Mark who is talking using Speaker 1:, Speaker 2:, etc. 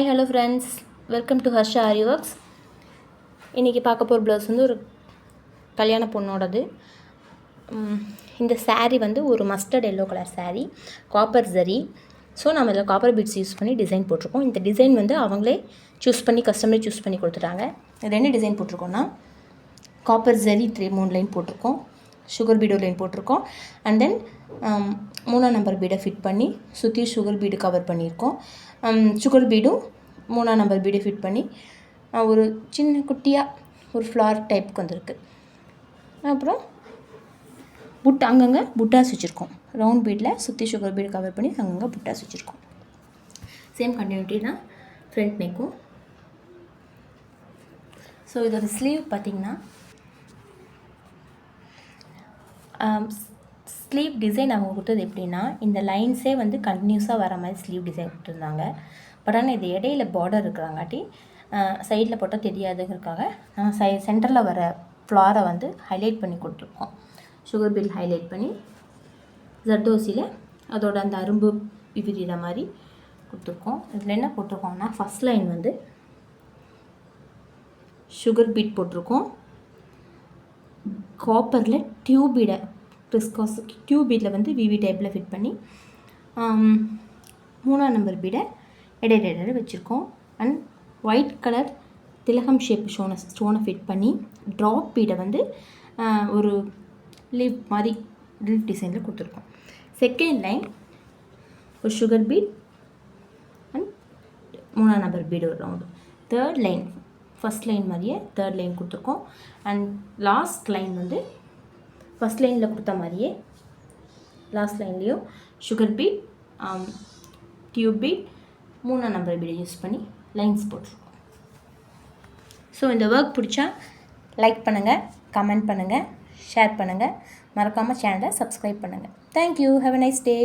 Speaker 1: Hi hello friends welcome to Harsha Aari works இன்றைக்கி பார்க்க போகிற ப்ளவுஸ் வந்து ஒரு கல்யாண பொண்ணோடது. இந்த சேரீ வந்து ஒரு mustard yellow colour sari copper zari so நம்ம இதில் காப்பர் பீட்ஸ் யூஸ் பண்ணி டிசைன் போட்டிருக்கோம். இந்த டிசைன் வந்து அவங்களே சூஸ் பண்ணி கஸ்டமரே சூஸ் பண்ணி கொடுத்துட்டாங்க. இது என்ன டிசைன் போட்டிருக்கோன்னா காப்பர் ஜரி த்ரீ மூணு லைன் போட்டிருக்கோம். சுகர் பீடு லைன் போட்டிருக்கோம். அண்ட் தென் um, மூணாம் நம்பர் பீடை ஃபிட் பண்ணி சுற்றி சுகர் பீடு கவர் பண்ணியிருக்கோம். Um, சுகர் பீடும் மூணாம் நம்பர் பீடை ஃபிட் பண்ணி ஒரு சின்ன குட்டியாக ஒரு ஃப்ளார் டைப்புக்கு வந்திருக்கு. அப்புறம் புட் அங்கங்கே புட்டாஸ் வச்சுருக்கோம். ரவுண்ட் பீடில் சுற்றி சுகர் பீடு கவர் பண்ணி அங்கங்கே புட்டாஸ் வச்சுருக்கோம். சேம் கண்டினியூட்டி தான் ஃப்ரண்ட் நெக்கும் ஸோ இதோட ஸ்லீவ் பார்த்தீங்கன்னா Um, ஸ்லீவ் டிசைன் அவங்க கொடுத்தது எப்படின்னா இந்த லைன்ஸே வந்து கண்டினியூஸாக வர மாதிரி ஸ்லீவ் டிசைன் கொடுத்துருந்தாங்க. பட் ஆனால் இது இடையில பார்டர் இருக்கிறாங்காட்டி சைடில் போட்டால் தெரியாதுங்கிறதுக்காக நம்ம சை சென்டரில் வர ஃப்ளாரை வந்து ஹைலைட் பண்ணி கொடுத்துருக்கோம். சுகர் பில் ஹைலைட் பண்ணி ஜர்தோசியில் அதோட அந்த அரும்பு விரிகிற மாதிரி கொடுத்துருக்கோம். இதில் என்ன போட்டிருக்கோம்னா ஃபஸ்ட் லைன் வந்து சுகர் பீட் போட்டிருக்கோம். காப்பரில் டியூபீடை கிறிஸ்காஸ் டியூபீடில் வந்து விவி டைப்பில் ஃபிட் பண்ணி மூணாம் நம்பர் பீடை இடையில வச்சுருக்கோம். அண்ட் ஒயிட் கலர் திலகம் ஷேப் ஸ்டோனை ஸ்டோனை ஃபிட் பண்ணி ட்ராப் பீடை வந்து ஒரு லீவ் மாதிரி லீவ் டிசைனில் கொடுத்துருக்கோம். செகண்ட் லைன் ஒரு சுகர் பீட் அண்ட் மூணாம் நம்பர் பீடு ஒரு round third line first line மாதிரியே தேர்ட் லைன் கொடுத்துருக்கோம். அண்ட் லாஸ்ட் லைன் வந்து ஃபஸ்ட் லைனில் கொடுத்த மாதிரியே லாஸ்ட் லைன்லேயும் சுகர் பீட் டியூப் பீட் மூணாம் நம்பர் பீடை யூஸ் பண்ணி லைன்ஸ் போட்டிருக்கோம். ஸோ இந்த ஒர்க் பிடிச்சா லைக் பண்ணுங்கள் கமெண்ட் பண்ணுங்கள் ஷேர் பண்ணுங்கள் மறக்காமல் சேனலை சப்ஸ்கிரைப் பண்ணுங்கள் thank you have a nice day